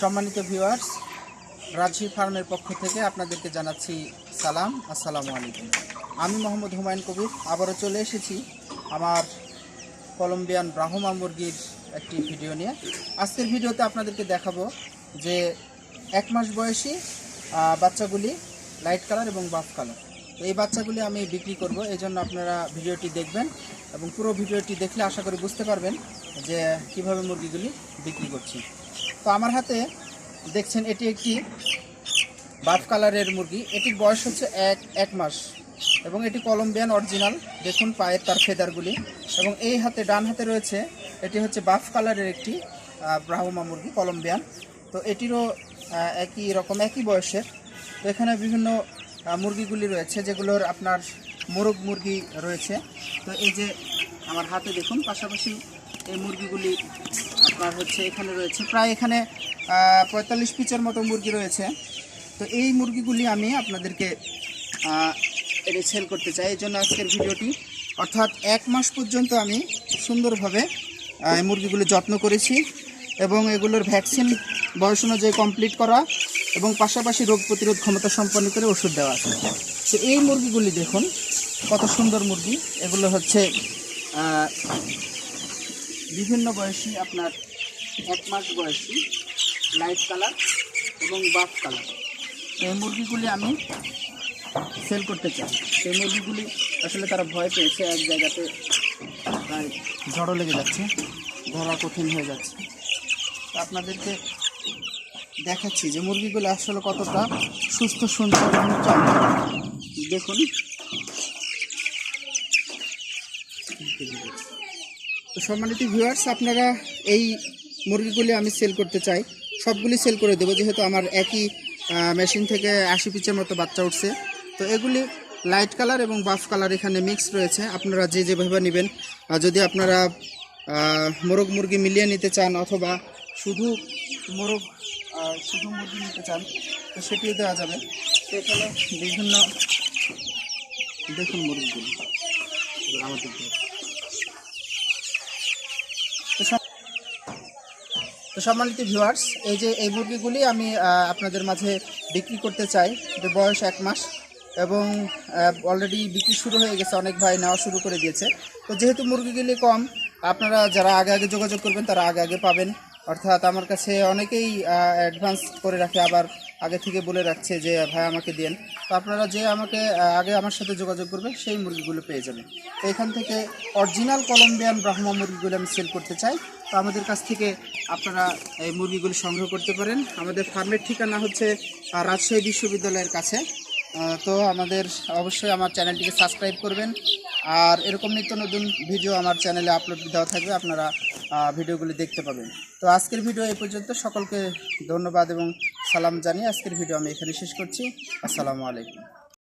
সম্মানিত ভিউয়ার্স, রাজশাহী ফার্মের পক্ষ থেকে আপনাদেরকে জানাচ্ছি সালাম, আসসালামু আলাইকুম। আমি মোহাম্মদ হুমায়ুন কবির, আবারও চলে এসেছি আমার কলম্বিয়ান ব্রাহ্মা মুরগির একটি ভিডিও নিয়ে। আজকের ভিডিওতে আপনাদেরকে দেখাবো যে এক মাস বয়সী বাচ্চাগুলি লাইট কালার এবং বাফ কালার। তো এই বাচ্চাগুলি আমি বিক্রি করব, এই জন্য আপনারা ভিডিওটি দেখবেন এবং পুরো ভিডিওটি দেখলে আশা করি বুঝতে পারবেন যে কীভাবে মুরগিগুলি বিক্রি করছি। তো আমার হাতে দেখছেন, এটি একটি বাফ কালারের মুরগি। এটির বয়স হচ্ছে এক এক মাস এবং এটি কলম্বিয়ান অরিজিনাল। দেখুন পায়ের তার ফেদারগুলি এবং এই হাতে, ডান হাতে রয়েছে, এটি হচ্ছে বাফ কালারের একটি ব্রাহ্মা মুরগি, কলম্বিয়ান। তো এটিরও একই রকম, একই বয়সের। তো এখানে বিভিন্ন মুরগিগুলি রয়েছে, যেগুলোর আপনার মোরগ মুরগি রয়েছে। তো এই যে আমার হাতে দেখুন, পাশাপাশি এই মুরগিগুলি আপনার হচ্ছে এখানে রয়েছে। প্রায় এখানে পঁয়তাল্লিশ পিচের মতো মুরগি রয়েছে। তো এই মুরগিগুলি আমি আপনাদেরকে এটা সেল করতে চাই। এই জন্য আজকের ভিডিওটি, অর্থাৎ এক মাস পর্যন্ত আমি সুন্দরভাবে মুরগিগুলি যত্ন করেছি এবং এগুলোর ভ্যাকসিন বয়স অনুযায়ী কমপ্লিট করা এবং পাশাপাশি রোগ প্রতিরোধ ক্ষমতা সম্পন্ন করে ওষুধ দেওয়া আছে। তো এই মুরগিগুলি দেখুন, কত সুন্দর মুরগি। এগুলো হচ্ছে বিভিন্ন বয়সী আপনার এক মাস বয়সী লাইট কালার এবং বাফ কালার। এই মুরগিগুলি আমি সেল করতে চাই। সেই মুরগিগুলি আসলে তারা ভয় পেয়েছে, এক জায়গাতে প্রায় ঝড়ো লেগে যাচ্ছে, ধরা কঠিন হয়ে যাচ্ছে। আপনাদেরকে দেখাচ্ছি যে মুরগিগুলো আসলে কতটা সুস্থ, সুন্দর এবং দেখুন। সম্মানিত ভিউয়ার্স আপনারা এই মুরগিগুলি আমি সেল করতে চাই। সবগুলি সেল করে দেবো, যেহেতু আমার একই মেশিন থেকে আশি পিচের মতো বাচ্চা উঠছে। তো এগুলি লাইট কালার এবং বাফ কালার এখানে মিক্স রয়েছে। আপনারা যে যেভাবে নেবেন যদি আপনারা মোরগ মুরগি মিলিয়ে নিতে চান অথবা শুধু মোরগ শুধু মুরগি নিতে চান, তো সেটিও দেওয়া যাবে। এখানে বিভিন্ন দেখুন মুরগিগুলি আমাদের তো সম্মানিত ভিউয়ার্স এই যে এই মুরগিগুলি আমি আপনাদের মাঝে বিক্রি করতে চাই যে বয়স এক মাস, এবং অলরেডি বিক্রি শুরু হয়ে গেছে, অনেক ভাই নেওয়া শুরু করে দিয়েছে। তো যেহেতু মুরগিগুলি কম, আপনারা যারা আগে আগে যোগাযোগ করবেন, তারা আগে আগে পাবেন। অর্থাৎ আমার কাছে অনেকেই অ্যাডভান্স করে রাখে, আবার আগে থেকে বলে রাখছে যে, ভাই, আমাকে দেন। তো আপনারা যে আমাকে আগে আমার সাথে যোগাযোগ করবে, সেই মুরগিগুলো পেয়ে যাবেন। তো এখান থেকে অরিজিনাল কলম্বিয়ান ব্রাহ্মা মুরগিগুলো আমি সেল করতে চাই। তো আমাদের কাছ থেকে আপনারা এই মুরগিগুলি সংগ্রহ করতে পারেন। আমাদের ফার্মের ঠিকানা হচ্ছে রাজশাহী বিশ্ববিদ্যালয়ের কাছে। তো আমাদের অবশ্যই আমার চ্যানেলটিকে সাবস্ক্রাইব করবেন। আর এরকম নিত্য নতুন ভিডিও আমার চ্যানেলে আপলোড দেওয়া থাকবে। আপনারা ভিডিওগুলি দেখতে পাবেন। তো আজকের ভিডিও এই পর্যন্ত। সকলকে ধন্যবাদ এবং সালাম জানিয়ে আজকের ভিডিও আমি এখানে শেষ করছি। আসসালামু আলাইকুম।